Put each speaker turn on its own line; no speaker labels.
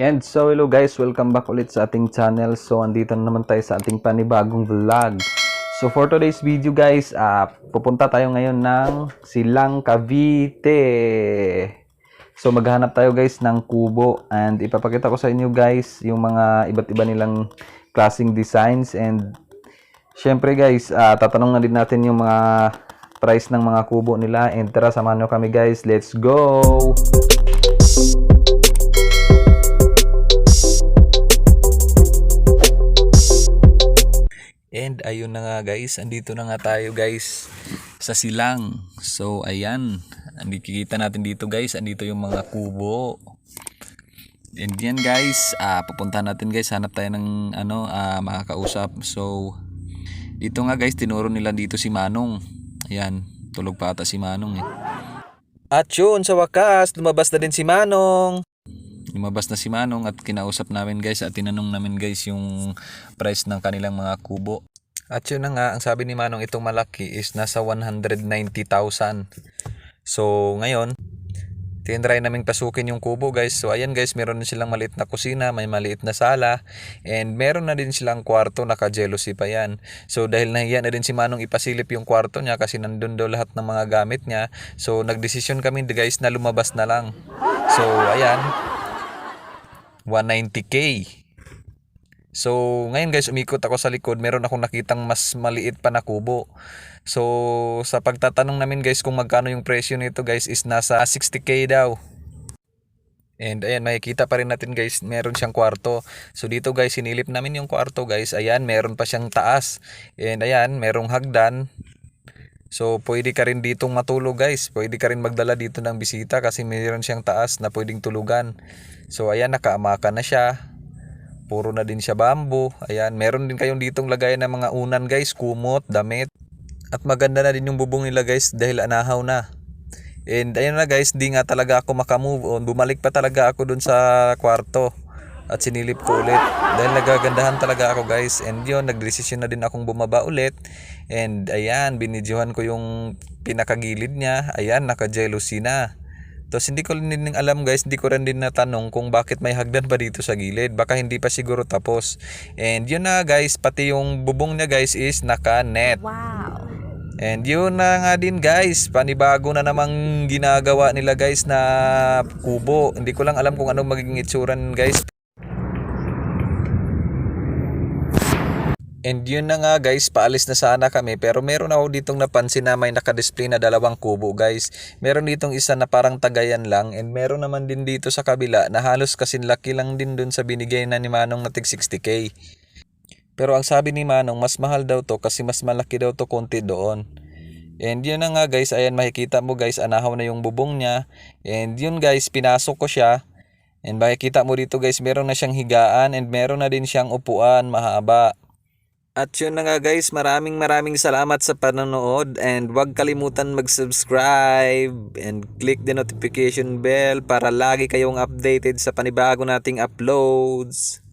And so hello guys, welcome back ulit sa ating channel. So andito na naman tayo sa ating panibagong vlog. So for today's video guys, ah pupunta tayo ngayon ng Silang Cavite. So maghanap tayo guys ng kubo and ipapakita ko sa inyo guys yung mga iba't iba nilang klaseng designs and syempre guys, ah, tatanong na din natin yung mga price ng mga kubo nila and tara samahan nyo kami guys, let's go! And ayun na nga guys, andito na nga tayo guys sa silang. So ayan, andikikita natin dito guys, andito yung mga kubo. And yan guys, ah pupunta natin guys, hanap tayo ng ano, ah, makakausap. So dito nga guys, tinuro nila dito si Manong. Ayan, tulog pa ata si Manong eh. At yun, sa wakas, lumabas na din si Manong lumabas na si Manong at kinausap namin guys at tinanong namin guys yung price ng kanilang mga kubo. At yun na nga, ang sabi ni Manong itong malaki is nasa 190,000. So ngayon, tinry naming pasukin yung kubo guys. So ayan guys, meron din silang maliit na kusina, may maliit na sala, and meron na din silang kwarto, naka-jealousy pa yan. So dahil nahiya na din si Manong ipasilip yung kwarto niya kasi nandun daw lahat ng mga gamit niya. So nagdesisyon kami guys na lumabas na lang. So ayan, 190k. So, ngayon guys, umikot ako sa likod. Meron akong nakitang mas maliit pa na kubo. So, sa pagtatanong namin guys kung magkano yung presyo nito guys is nasa 60k daw. And ayan, makikita pa rin natin guys, meron siyang kwarto. So dito guys, sinilip namin yung kwarto guys. Ayan, meron pa siyang taas. And ayan, merong hagdan. So, pwede ka rin ditong matulog guys. Pwede ka rin magdala dito ng bisita kasi mayroon siyang taas na pwedeng tulugan. So, ayan, nakaamaka na siya. Puro na din siya bamboo. Ayan, meron din kayong ditong lagayan ng mga unan guys, kumot, damit. At maganda na din yung bubong nila guys dahil anahaw na. And ayun na guys, di nga talaga ako makamove on. Bumalik pa talaga ako dun sa kwarto at sinilip ko ulit. Dahil nagagandahan talaga ako guys. And yun nagdesisyon na din akong bumaba ulit. And ayan binidyohan ko yung pinakagilid niya. Ayan naka jealousy na. Tapos hindi ko rin alam guys hindi ko rin din natanong kung bakit may hagdan pa dito sa gilid. Baka hindi pa siguro tapos. And yun na guys pati yung bubong niya guys is naka net
Wow.
And yun na nga din guys, panibago na namang ginagawa nila guys na kubo. Hindi ko lang alam kung anong magiging itsuran guys. And yun na nga guys, paalis na sana kami pero meron ako ditong napansin na may nakadisplay na dalawang kubo guys. Meron ditong isa na parang tagayan lang and meron naman din dito sa kabila na halos kasin laki lang din dun sa binigay na ni Manong na tig 60k. Pero ang sabi ni Manong, mas mahal daw to kasi mas malaki daw to konti doon. And yun na nga guys, ayan makikita mo guys, anahaw na yung bubong niya. And yun guys, pinasok ko siya. And makikita mo dito guys, meron na siyang higaan and meron na din siyang upuan mahaba. At yun na nga guys, maraming maraming salamat sa panonood and huwag kalimutan mag-subscribe and click the notification bell para lagi kayong updated sa panibago nating uploads.